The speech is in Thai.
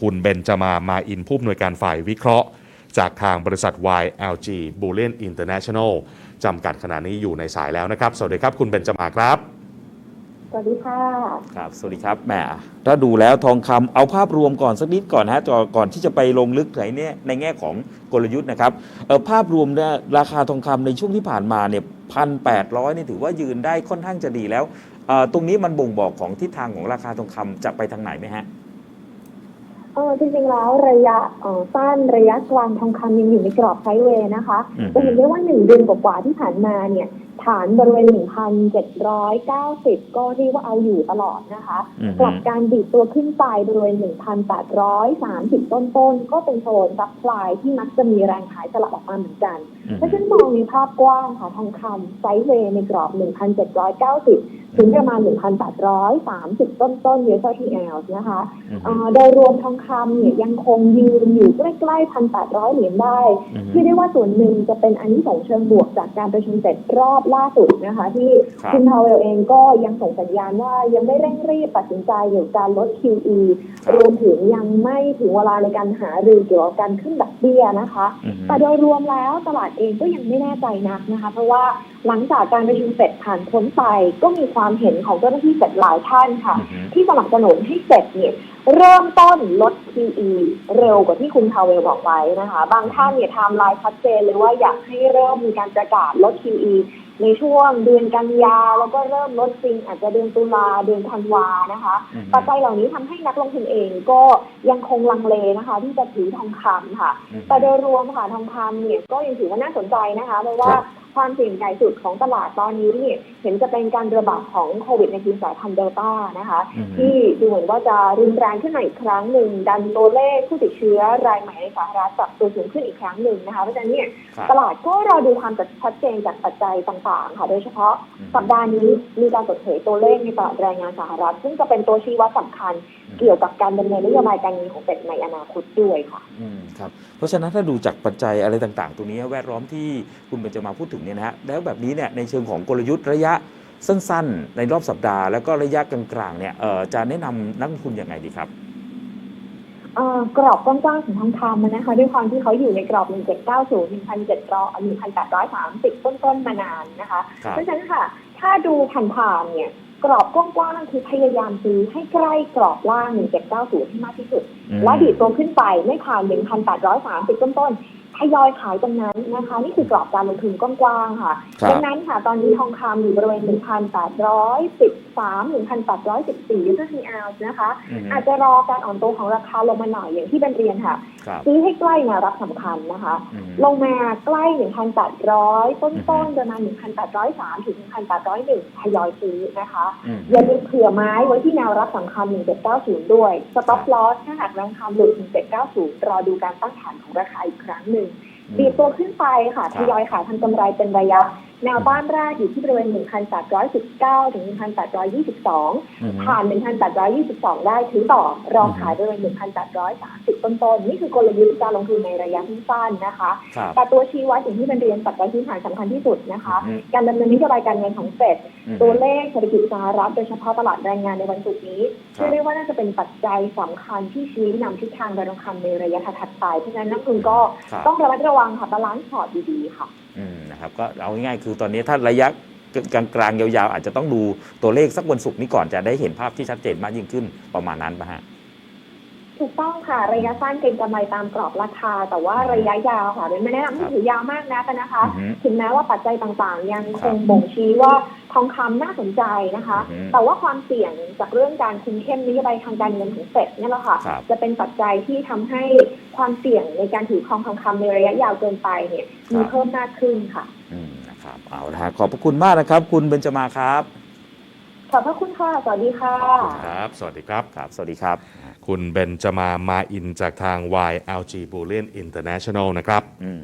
คุณเบนจามามาอินผู้อำนวยการฝ่ายวิเคราะห์ จากทางบริษัท YLG Bullion International จำกัดขณะนี้อยู่ในสายแล้วนะครับ สวัสดีครับคุณเบนจามาครับสวัสดีค่ะครับ สวัสดีครับแหมถ้าดูแล้วทองคำเอาภาพรวมก่อนสักนิดก่อนนะฮะจอก่อนที่จะไปลงลึกในเนี่ยในแง่ของกลยุทธ์นะครับเออภาพรวมเนี่ยราคาทองคำในช่วงที่ผ่านมาเนี่ยพันแปดร้อยนี่ถือว่ายืนได้ค่อนข้างจะดีแล้วเอ่อตรงนี้มันบ่งบอกของทิศทางของราคาทองคำจะไปทางไหนไหมฮะ เออจริงๆแล้วระยะเอ่อสั้นระยะกลางทองคำยังอยู่ในกรอบไซด์เวย์นะคะอืมจะเห็นได้ว่าหนึ่งเดือนกว่าๆที่ผ่านมาเนี่ยฐานบริเวณ 1,790 ก็เรียกว่าเอาอยู่ตลอดนะคะอืมกลับการดีดตัวขึ้นไปบริเวณ 1,830 ต้นๆก็เป็นโซนซับพลายที่มักจะมีแรงขายสลับออกมาเหมือนกันอืมถ้าฉันมองในภาพกว้างค่ะทองคำไซด์เวย์ในกรอบ 1,790 ถึงประมาณ 1,830 ต้นต้นๆ US TL นะคะอืมเอ่อโดยรวมทองคำเนี่ยยังคงยืนอยู่ใกล้ๆ 1,800 เหรียญได้อืมที่ได้ว่าส่วนหนึ่งจะเป็นอันนี้ส่งส์เชิงบวกจากการประชุมเสร็จรอบล่าสุดนะคะ ที่ครับคุณพาวเวลเองก็ยังส่งสัญญาณว่ายังไม่เร่งรีบตัดสินใจเกี่ยวกับการลด QE ครับรวมถึงยังไม่ถึงเวลาในการหารือเกี่ยวกับการขึ้นดอกเบี้ยนะคะอืมแต่โดยรวมแล้วตลาดเองก็ยังไม่แน่ใจนักนะคะ เพราะว่าหลังจากการประชุมเสร็จผ่านพ้นไปก็มีความเห็นของเจ้าหน้าที่เสร็จหลายท่านค่ะอืมที่สนับสนุนให้เสร็จเนี่ย เริ่มต้นลด QE เร็วกว่าที่คุณพาวเวลบอกไว้นะคะ บางท่านเนี่ยไทม์ไลน์ชัดเจนเลยว่าอยากให้เริ่มมีการประกาศลด QE ในช่วงเดือนกันยา แล้วก็เริ่มลดจริงอาจจะเดือนตุลาเดือนธันวานะคะอืมปัจจัยเหล่านี้ทำให้นักลงทุนเองก็ยังคงลังเลนะคะ ที่จะถือทองคำค่ะ แต่โดยรวมค่ะทองคำเนี่ยก็ยังถือว่าน่าสนใจนะคะเพราะว่าครับความเสี่ยงใหญ่สุดของตลาดตอนนี้เนี่ยเห็นจะเป็นการระบาดของโควิดในสายพันธุ์เดลต้านะคะอืมที่ดูเหมือนว่าจะรุนแรงขึ้นมาอีกครั้งหนึ่ง ดันตัวเลขผู้ติดเชื้อรายใหม่ในสหรัฐปรับตัวสูงขึ้นอีกครั้งหนึ่งนะคะ เพราะฉะนั้นเนี่ยครับตลาดก็รอดูความชัดเจนจากปัจจัยต่างๆ ค่ะ โดยเฉพาะอืมสัปดาห์นี้มีการเปิดเผยตัวเลขในตลาดแรงงานสหรัฐ ซึ่งจะเป็นตัวชี้วัดสำคัญเกี่ยวกับการดำเนินนโยบายการเงินของเฟดในอนาคตด้วยค่ะ อืมครับ เพราะฉะนั้นถ้าดูจากปัจจัยอะไรต่างๆ ตรงนี้แวดล้อมที่คุณเบนจะมาพูดถึงเนี่ยนะฮะแล้วแบบนี้เนี่ยในเชิงของกลยุทธ์ระยะ สั้นๆ ในรอบสัปดาห์ แล้วก็ระยะกลางๆเนี่ยเอ่อจะแนะนำนักลงทุนยังไงดีครับเอ่อกรอบกว้างๆของทองคำอะนะคะ ด้วยความที่เขาอยู่ในกรอบ 1790 1,700 1,830 ต้นๆ มานานนะคะครับเพราะฉะนั้นค่ะ ถ้าดูผ่านๆเนี่ยกรอบกว้างๆคือพยายามซื้อให้ใกล้กรอบล่าง 1790 ให้มากที่สุด และดีดตัวขึ้นไปไม่ผ่าน 1,830 ต้นๆ ทยอยขายตรงนั้นนะคะ นี่คือกรอบการลงทุนกว้างๆค่ะ ครับ ดังนั้นค่ะตอนนี้ทองคำอยู่บริเวณ 1,813 1,814 USD นะคะอืมอาจจะรอการอ่อนตัวของราคาลงมาหน่อยอย่างที่เป็นเรียนค่ะครับซื้อให้ใกล้แนวรับสำคัญนะคะอืมลงมาใกล้ 1,800ต้นต้นๆประมาณ 1,803 ถึง 1,801 ทยอยซื้อนะคะอืมอย่าลืมเผื่อไม้ไว้ที่แนวรับสำคัญ 1790 ด้วย stop loss ถ้าหากราคาหลุด 1790 รอดูการตั้งฐานของราคาอีกครั้งหนึ่งดีดตัวขึ้นไปค่ะครับทยอยขายทำกำไรเป็นระยะ แนวต้านแรกอยู่ที่บริเวณ 1,819 ถึง 1,822อืมผ่าน 1,822 ได้ถือต่อรอขายบริเวณ 1,830 ต้นๆ นี่คือกลยุทธ์การลงทุนในระยะสั้นๆนะคะครับแต่ตัวชี้วัดอย่างที่เป็นเรียนปัจจัยพื้นฐานสำคัญที่สุดนะคะอืมการดำเนินนโยบายการเงินของเฟดอืมตัวเลขเศรษฐกิจสหรัฐโดยเฉพาะตลาดแรงงานในวันศุกร์นี้ครับเชื่อได้ว่าน่าจะเป็นปัจจัยสำคัญที่ชี้นำทิศทางการลงทุนในระยะถัดๆไป เพราะฉะนั้นนักลงทุนก็ครับต้องระมัดระวังค่ะบาลานซ์พอร์ตดีๆค่ะอืม นะครับก็เอาง่ายๆคือตอนนี้ถ้าระยะกลางๆยาวๆ อาจจะต้องดูตัวเลขสักวันศุกร์นี้ก่อนจะได้เห็นภาพที่ชัดเจนมากยิ่งขึ้นประมาณนั้นปะฮะ ถูกต้องค่ะ ระยะสั้นเก็งกำไรตามกรอบราคา แต่ว่าระยะยาวค่ะไม่แนะนำให้ถือยาวมากนะกันนะคะอือฮึถึงแม้ว่าปัจจัยต่างๆ ยังคครับงบ่งชี้ว่าทองคำน่าสนใจนะคะอือฮึแต่ว่าความเสี่ยงจากเรื่องการคุมเข้มนโยบายทางการเงินของเฟดเนี่ยแหละค่ะครับจะเป็นปัจจัยที่ทำให้ความเสี่ยงในการถือครองทองคำในระยะยาวเกินไปเนี่ยมีเพิ่มมากขึ้นค่ะ อืมนะครับเอาละฮะขอบพระคุณมากนะครับ คุณเบญจมาครับ ขอบพระคุณค่ะ สวัสดีค่ะ ครับ สวัสดีครับ ครับ สวัสดีครับ คุณเบนจามามาอินจากทาง YLG Bullion International นะครับ อืม